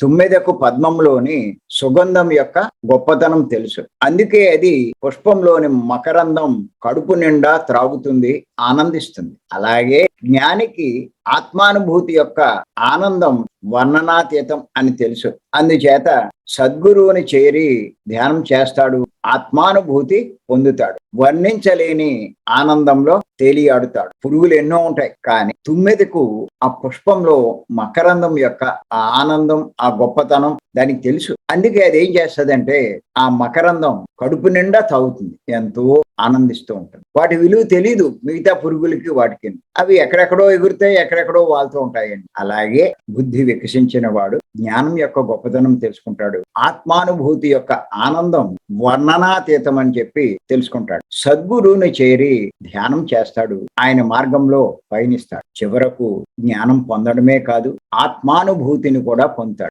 తుమ్మెదకు పద్మంలోని సుగంధం యొక్క గొప్పతనం తెలుసు. అందుకే అది పుష్పంలోని మకరందం కడుపు నిండా త్రాగుతుంది. ఆనందిస్తుంది. అలాగే జ్ఞానికి ఆత్మానుభూతి యొక్క ఆనందం వర్ణనాతీతం అని తెలుసు. అందుచేత సద్గురువుని చేరి ధ్యానం చేస్తాడు. ఆత్మానుభూతి పొందుతాడు. వర్ణించలేని ఆనందంలో తేలియాడుతాడు. పురుగులు ఎన్నో ఉంటాయి. కానీ తుమ్మెదకు ఆ పుష్పంలో మకరందం యొక్క ఆ ఆనందం ఆ గొప్పతనం దానికి తెలుసు. అందుకే అది ఏం చేస్తదంటే ఆ మకరందం కడుపు నిండా తాగుతుంది. ఎంతో ఆనందిస్తూ ఉంటుంది వాటి విలువ తెలీదు. మిగతా పురుగులకి వాటికి అవి ఎక్కడెక్కడో ఎగురుతాయి ఎక్కడెక్కడో వాళ్తూ ఉంటాయండి. అలాగే బుద్ధి వికసించిన వాడు జ్ఞానం యొక్క గొప్పతనం తెలుసుకుంటాడు. ఆత్మానుభూతి యొక్క ఆనందం వర్ణనాతీతం అని చెప్పి తెలుసుకుంటాడు. సద్గురువుని చేరి ధ్యానం చేస్తాడు. ఆయన మార్గంలో పయనిస్తాడు. చివరకు జ్ఞానం పొందడమే కాదు ఆత్మానుభూతిని కూడా పొందుతాడు.